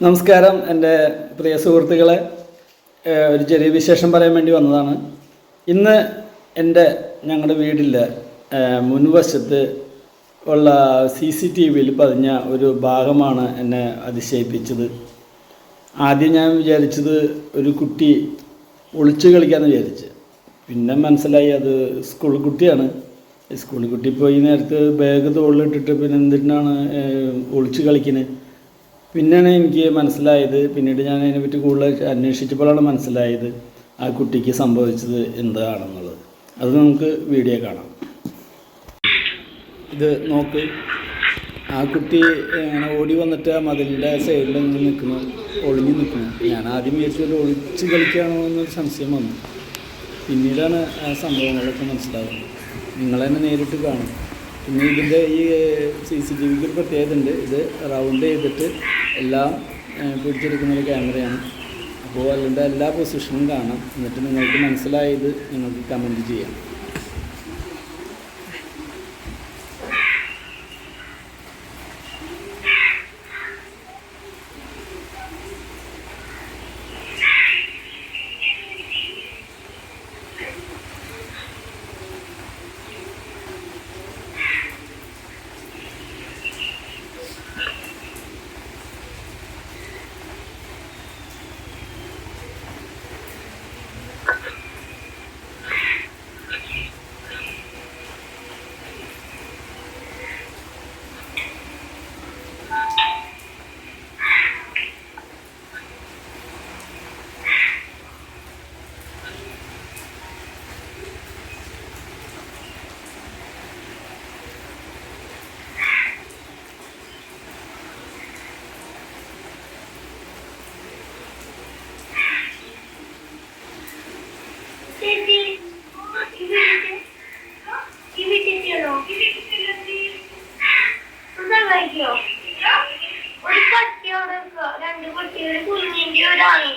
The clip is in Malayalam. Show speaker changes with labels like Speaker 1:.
Speaker 1: നമസ്കാരം എന്റെ പ്രിയ സുഹൃത്തുക്കളെ. ഒരു ചെറിയ വിശേഷം പറയാൻ വേണ്ടി വന്നതാണ്. ഇന്ന് എന്റെ ഞങ്ങളുടെ ഏഹ് മുൻവശത്ത് ഉള്ള സി സി ടി വിയിൽ പതിഞ്ഞ ഒരു ഭാഗമാണ് എന്നെ അതിശയിപ്പിച്ചത്. ആദ്യം ഞാൻ വിചാരിച്ചത് ഒരു കുട്ടി ഒളിച്ചു കളിക്കാമെന്ന് വിചാരിച്ച്. പിന്നെ മനസ്സിലായി അത് സ്കൂൾ കുട്ടിയാണ്. സ്കൂൾ കുട്ടി പോയി നേരത്തെ ബാഗ് തോളിലിട്ടിട്ട് പിന്നെ എന്തിനാണ് ഒളിച്ചു കളിക്കുന്നത് പിന്നെയാണ് എനിക്ക് മനസ്സിലായത് പിന്നീട് ഞാൻ അതിനെപ്പറ്റി കൂടുതൽ അന്വേഷിച്ചപ്പോഴാണ് മനസ്സിലായത് ആ കുട്ടിക്ക് സംഭവിച്ചത് എന്താണെന്നുള്ളത്. അത് നമുക്ക് വീഡിയോ കാണാം. ഇത് നോക്ക്. ആ കുട്ടി ഇങ്ങനെ ഓടി വന്നിട്ട് ആ മതിലിന്റെ സൈഡിൽ നിന്ന് നിൽക്കുന്നു ഒളിഞ്ഞു നിൽക്കുന്നു ഞാൻ ആദ്യം വിചാരിച്ചൊരു ഒളിച്ച് കളിക്കുകയാണോ എന്നൊരു സംശയം വന്നു. പിന്നീടാണ് ആ സംഭവങ്ങളൊക്കെ മനസ്സിലാവുന്നത് നിങ്ങൾ തന്നെ നേരിട്ട് കാണും. പിന്നെ ഇതിന്റെ ഈ സി സി ടി വിക്ക് പ്രത്യേകത ഉണ്ട് ഇത് റൗണ്ട് ചെയ്തിട്ട് എല്ലാം പിടിച്ചെടുക്കുന്ന ഒരു ക്യാമറയാണ് അപ്പോൾ അതിന്റെ എല്ലാ പൊസിഷനും കാണാം. എന്നിട്ട് നിങ്ങൾക്ക് മനസ്സിലായത് നിങ്ങൾക്ക് കമന്റ് ചെയ്യാം.
Speaker 2: സഹായിക്കോ ഒരു പട്ടിയോട് രണ്ട് കുട്ടികൾ കുഞ്ഞിന്റെ ഒരാളി.